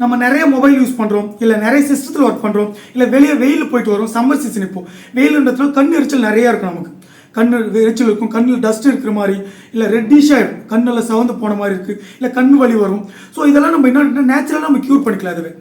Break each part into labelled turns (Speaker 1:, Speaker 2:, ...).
Speaker 1: நம்ம நிறைய mobile use பண்ணுறோம் இல்லை நிறைய சிஸ்டத்தில் ஒர்க் பண்ணுறோம் இல்லை வெளியே வெயில் போயிட்டு வரோம் சம்மர் சீசன் இப்போ. வெயில்ன்றதுல கண் எரிச்சல் நிறையா இருக்கும் நமக்கு. கண் எரிச்சல் இருக்கும். கண்ணில் டஸ்ட் இருக்கிற மாதிரி இல்லை ரெட்டிஷாக இருக்கும். கண்ணில் சவந்து போன மாதிரி இருக்குது இல்லை கண் வலி வரும். ஸோ இதெல்லாம் நம்ம என்ன நேச்சுரலாக நம்ம க்யூர் பண்ணிக்கலாம் அதுவே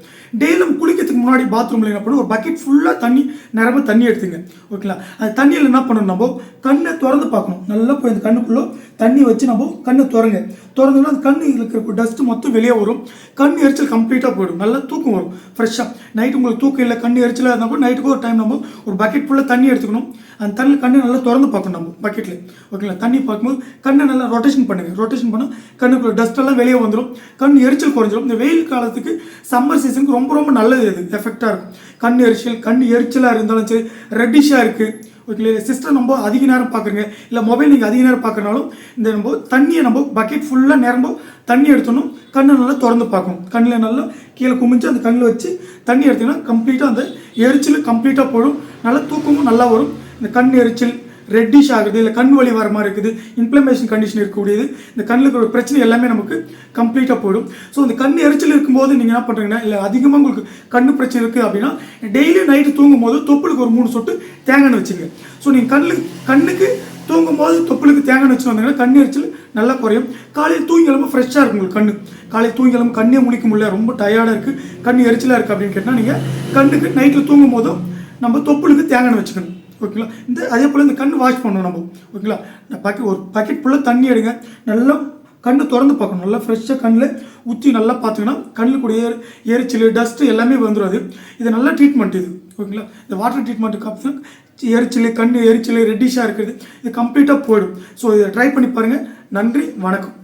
Speaker 1: டெய்லியும் குளிக்கிறதுக்கு முன்னாடி பாத்ரூமில் என்ன பண்ணும் ஒரு பக்கெட் ஃபுல்லாக தண்ணி நிரம்ப தண்ணி எடுத்துங்க. ஓகேங்களா அது தண்ணியில் என்ன பண்ணணும் நம்ம? கண்ணை திறந்து பார்க்கணும். நல்லா போய் அந்த கண்ணுக்குள்ளே தண்ணி வச்சு நம்ம கண்ணை திறங்க. திறந்தோம்னா அந்த கண்ணு இருக்கிற டஸ்ட்டு மொத்தம் வெளியே வரும். கண் எரிச்சல் கம்ப்ளீட்டாக போயிடும். நல்லா தூக்கம் வரும். ஃப்ரெஷ்ஷாக நைட்டு உங்களுக்கு தூக்கம் இல்லை கண் எரிச்சலாக இருந்தால் கூட நைட்டுக்கு ஒரு டைம் நம்ம ஒரு பக்கெட் ஃபுல்லாக தண்ணி எடுத்துக்கணும். அந்த தண்ணியில் கண்ணை நல்லா திறந்து பார்க்கணும். நம்ம பக்கெட்டில் ஓகேங்களா தண்ணி பார்க்கும்போது கண்ணை நல்லா ரொட்டேஷன் பண்ணுங்கள் ரொட்டேஷன் பண்ணால் கண்ணுக்குள்ள டஸ்ட்டெல்லாம் வெளியே வந்துடும் கண் எரிச்சல் குறைஞ்சிடும் இந்த வெயில் காலத்துக்கு சம்மர் சீசனுக்கு ரொம்ப ரொம்ப நல்லது இது. எஃபெக்டாக இருக்கும். கண் எரிச்சல் கண் எரிச்சலாக இருந்தாலும் சரி ரெட்டிஷாக இருக்குது ஓகே சிஸ்டம் ரொம்ப அதிக நேரம் பார்க்குறீங்க. இல்லை மொபைல் நீங்கள் அதிக நேரம் பார்க்குறனாலும் இந்த நம்ம தண்ணியை நம்ம பக்கெட் ஃபுல்லாக நிரம்ப தண்ணி எடுத்தணும் கண்ணை நல்லா திறந்து பார்க்கணும் கண்ணில் நல்லா கீழே குமிஞ்சு அந்த கண்ணில் வச்சு தண்ணி எடுத்தீங்கன்னா கம்ப்ளீட்டாக அந்த எரிச்சல் கம்ப்ளீட்டாக போடும் நல்லா தூக்கமும் நல்லா வரும். இந்த கண் எரிச்சல் ரெட்டிஷ் ஆகுது இல்லை கண் வலி வர மாதிரி இருக்குது இன்ஃப்ளமேஷன் கண்டிஷன் இருக்கக்கூடியது இந்த கண்ணில் இருக்கிற பிரச்சனை எல்லாமே நமக்கு கம்ப்ளீட்டாக போயிடும். ஸோ இந்த கண் எரிச்சல் இருக்கும்போது நீங்கள் என்ன பண்ணுறீங்கன்னா இல்லை அதிகமாக உங்களுக்கு கண்ணு பிரச்சனை இருக்குது அப்படின்னா டெய்லி நைட்டு தூங்கும் போது தொப்புளுக்கு ஒரு மூணு சொட்டு தேங்காய் வச்சுங்க. ஸோ நீங்கள் கண்ணு கண்ணுக்கு தூங்கும் போது தொப்புளுக்கு தேங்காய் வச்சு வந்தீங்கன்னா கண் எரிச்சல் நல்லா குறையும். காலையில் தூங்கி ஃப்ரெஷ்ஷாக இருக்கும் உங்களுக்கு கண்ணு. காலையில் தூங்கி கண்ணே முடிக்க முடியல ரொம்ப டயர்டாக இருக்குது கண் எரிச்சலாக இருக்குது அப்படின்னு கேட்டால் நீங்கள் கண்ணுக்கு நைட்டில் தூங்கும் போதும் நம்ம தொப்புளுக்கு தேங்காய் வச்சுக்கணும். ஓகேங்களா? இந்த அதே போல் இந்த கண் வாஷ் பண்ணணும் நம்ம. ஓகேங்களா? இந்த பக்கெட் ஒரு பக்கெட் ஃபுல்லாக தண்ணி எடுங்க. நல்லா கண்ணு திறந்து பார்க்கணும். நல்லா ஃப்ரெஷ்ஷாக கண்ணில் ஊற்றி நல்லா பார்த்தீங்கன்னா கண்ணில் கூட கூடிய எரிச்சல் டஸ்ட்டு எல்லாமே வந்துடும் அது. இது நல்லா ட்ரீட்மெண்ட் இது. ஓகேங்களா? இந்த வாட்டர் ட்ரீட்மெண்ட்டுக்கு அப்புறம் எரிச்சல் கண் எரிச்சல் ரெட்டிஷாக இருக்கிறது இது கம்ப்ளீட்டாக போயிடும். ஸோ இதை ட்ரை பண்ணி பாருங்கள் நன்றி வணக்கம்.